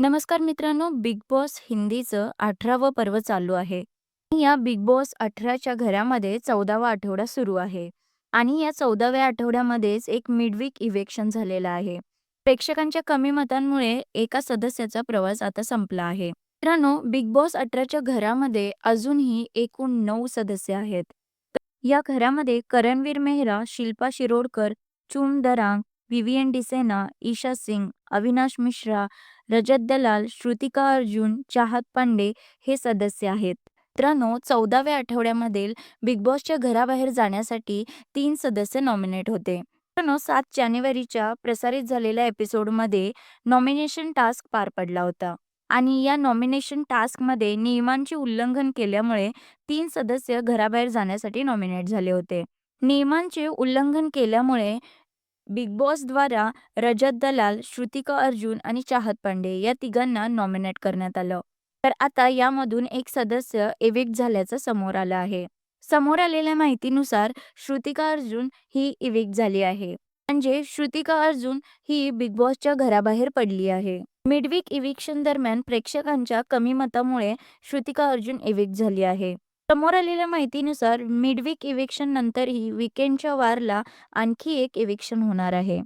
नमस्कार मित्रांनो, big boss हिंदीचं 18वं पर्व चालू आहे. या बिग बॉस 18च्या घरामध्ये 14वा आठवडा सुरू आहे आणि या 14व्या आठवड्यामध्येच एक मिडवीक इव्हेक्शन झालेलं आहे. प्रेक्षकांच्या कमी मतांमुळे एका सदस्याचा प्रवास आता संपला आहे. मित्रांनो, बिग बॉस 18च्या घरामध्ये अजूनही एकूण नऊ सदस्य आहेत. या घरामध्ये करणवीर मेहरा, शिल्पा शिरोडकर, चुम दरांग, विवियन डिसेना, ईशा सिंग, अविनाश मिश्रा, रजत दलाल, श्रुतिका अर्जुन, चाहत पांडे हे सदस्य आहेत. मित्रांनो, 14व्या आठवड्यामधील बिग बॉसच्या घराबाहेर जाण्यासाठी तीन सदस्य नॉमिनेट होते. मित्रांनो, सात जानेवारीच्या प्रसारित झालेल्या एपिसोडमध्ये नॉमिनेशन टास्क पार पडला होता आणि या नॉमिनेशन टास्कमध्ये नियमांचे उल्लंघन केल्यामुळे तीन सदस्य घराबाहेर जाण्यासाठी नॉमिनेट झाले होते. नियमांचे उल्लंघन केल्यामुळे बिग बॉसद्वारा रजत दलाल, श्रुतिका अर्जुन आणि चाहत पांडे या तिघांना नॉमिनेट करण्यात आलं. तर आता यामधून एक सदस्य इव्हिक्ट झाल्याचं समोर आलं आहे. समोर आलेल्या माहितीनुसार श्रुतिका अर्जुन ही इव्हिक्ट झाली आहे. म्हणजे श्रुतिका अर्जुन ही बिग बॉसच्या घराबाहेर पडली आहे. मिडवीक इव्हिक्शन दरम्यान प्रेक्षकांच्या कमी मतामुळे श्रुतिका अर्जुन इव्हिक्ट झाली आहे. समोर आलेल्या माहितीनुसार मिडवीक इव्हेक्शन नंतरही वीकेंडच्या वारला आणखी एक इव्हेक्शन होणार आहे.